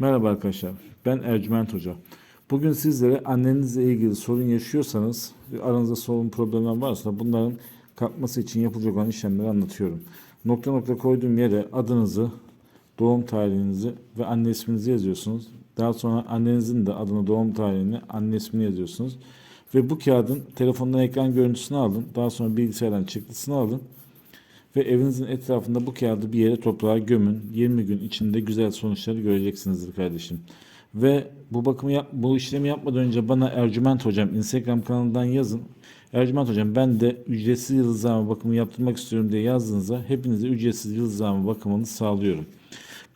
Merhaba arkadaşlar, ben Ercüment Hoca. Bugün sizlere annenizle ilgili sorun yaşıyorsanız, aranızda sorun problemler varsa bunların kalkması için yapılacak olan işlemleri anlatıyorum. Nokta nokta koyduğum yere adınızı, doğum tarihinizi ve anne isminizi yazıyorsunuz. Daha sonra annenizin de adını, doğum tarihini, anne ismini yazıyorsunuz. Ve bu kağıdın telefondan ekran görüntüsünü alın. Daha sonra bilgisayardan çıktısını alın. Ve evinizin etrafında bu kağıdı bir yere toprağa gömün. 20 gün içinde güzel sonuçları göreceksinizdir kardeşim. Ve bu bakımı yap, bu işlemi yapmadan önce bana Ercüment Hocam Instagram kanalından yazın. Ercüment Hocam ben de ücretsiz yıldızlama bakımı yaptırmak istiyorum diye yazdığınızda hepinize ücretsiz yıldızlama bakımını sağlıyorum.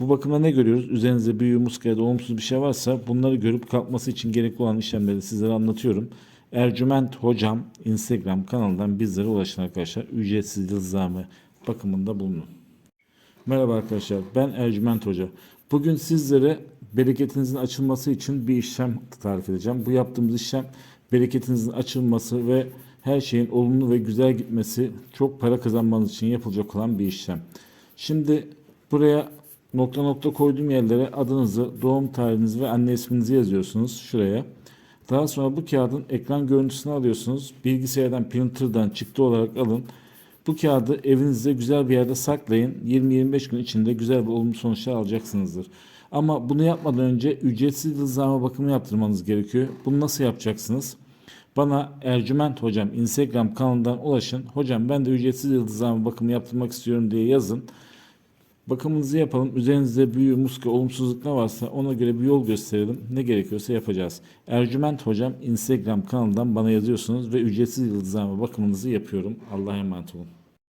Bu bakımda ne görüyoruz? Üzerinizde büyü, muska ya da olumsuz bir şey varsa bunları görüp kalkması için gerekli olan işlemleri sizlere anlatıyorum. Ercüment Hocam Instagram kanalından bizlere ulaşın arkadaşlar. Ücretsiz yıldızlama bakımında bulunun. Merhaba arkadaşlar, ben Ercüment Hoca. Bugün sizlere bereketinizin açılması için bir işlem tarif edeceğim. Bu yaptığımız işlem bereketinizin açılması ve her şeyin olumlu ve güzel gitmesi, çok para kazanmanız için yapılacak olan bir işlem. Şimdi buraya nokta nokta koyduğum yerlere adınızı, doğum tarihinizi ve anne isminizi yazıyorsunuz şuraya. Daha sonra bu kağıdın ekran görüntüsünü alıyorsunuz. Bilgisayardan, printer'dan çıktı olarak alın. Bu kağıdı evinizde güzel bir yerde saklayın. 20-25 gün içinde güzel ve olumlu sonuçlar alacaksınızdır. Ama bunu yapmadan önce ücretsiz yıldızlama bakımı yaptırmanız gerekiyor. Bunu nasıl yapacaksınız? Bana Ercüment Hocam Instagram kanalından ulaşın. Hocam ben de ücretsiz yıldızlama bakımı yaptırmak istiyorum diye yazın. Bakımınızı yapalım. Üzerinizde büyü, muska, olumsuzluk ne varsa ona göre bir yol gösterelim. Ne gerekiyorsa yapacağız. Ercüment Hocam Instagram kanalından bana yazıyorsunuz ve ücretsiz yıldızlama bakımınızı yapıyorum. Allah'a emanet olun.